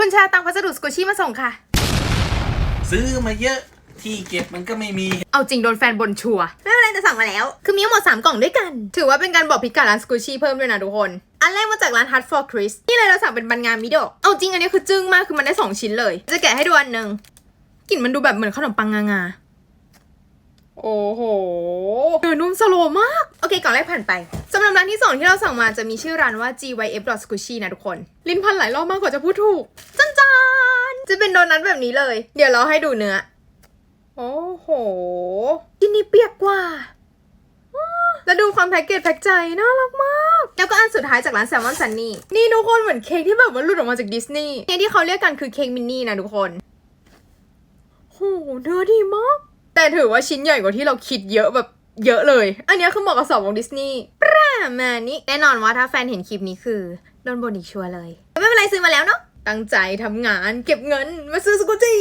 คุณชาตังพัสดุสกูชี่มาส่งค่ะ ซื้อมาเยอะที่เก็บมันก็ไม่มี เอาจริงโดนแฟนบนชัวร์ไม่เป็นไรแต่สั่งมาแล้ว คือมีทั้งหมด3กล่องด้วยกัน ถือว่าเป็นการบอกพิกัดร้านสกูชี่เพิ่มด้วยนะทุกคน อันแรกมาจากร้าน Hut for Chris นี่เลยเราสั่งเป็นบันงานมิโดะเอาจริงอันนี้คือจึ้งมากคือมันได้ 2 ชิ้นเลย จะแกะให้ดูอันหนึ่งกลิ่นมันดูแบบเหมือนขนมปังงางาโอ้โหเนื้อนุ่มสโลว์มากโอเคกล่องแรกผ่านไปสำหรับร้านที่2ที่เราสั่งมาจะมีชื่อร้านว่า gyf squishy นะทุกคน ลิ้นพันหลายรอบมากกว่าจะพูดถูกจันจานจะเป็นโดนัทแบบนี้เลย เดี๋ยวเราให้ดูเนื้อ โอ้โหกินนี่เปียกกว่าอ้าแล้วดูความแพ็กเกจแพ็กใจน่ารักมาก แล้วก็อันสุดท้ายจากร้านแซลมอนซันนี่ นี่ทุกคนเหมือนเค้กที่แบบว่าหลุดออกมาจากดิสนีย์เค้กที่เขาเรียกกันคือเค้กมินนี่นะทุกคนโหเนื้อดีมาก แต่ถือว่าชิ้นใหญ่กว่าที่เราคิดเยอะแบบ เยอะเลย อันนี้คือเหมาะกับสองวงดิสนีย์ประมาณนี้แน่นอนว่าถ้าแฟนเห็นคลิปนี้คือโดนบนอีกชัวร์เลย ไม่เป็นไรซื้อมาแล้วเนาะตั้งใจทำงานเก็บเงินมาซื้อสกุจี้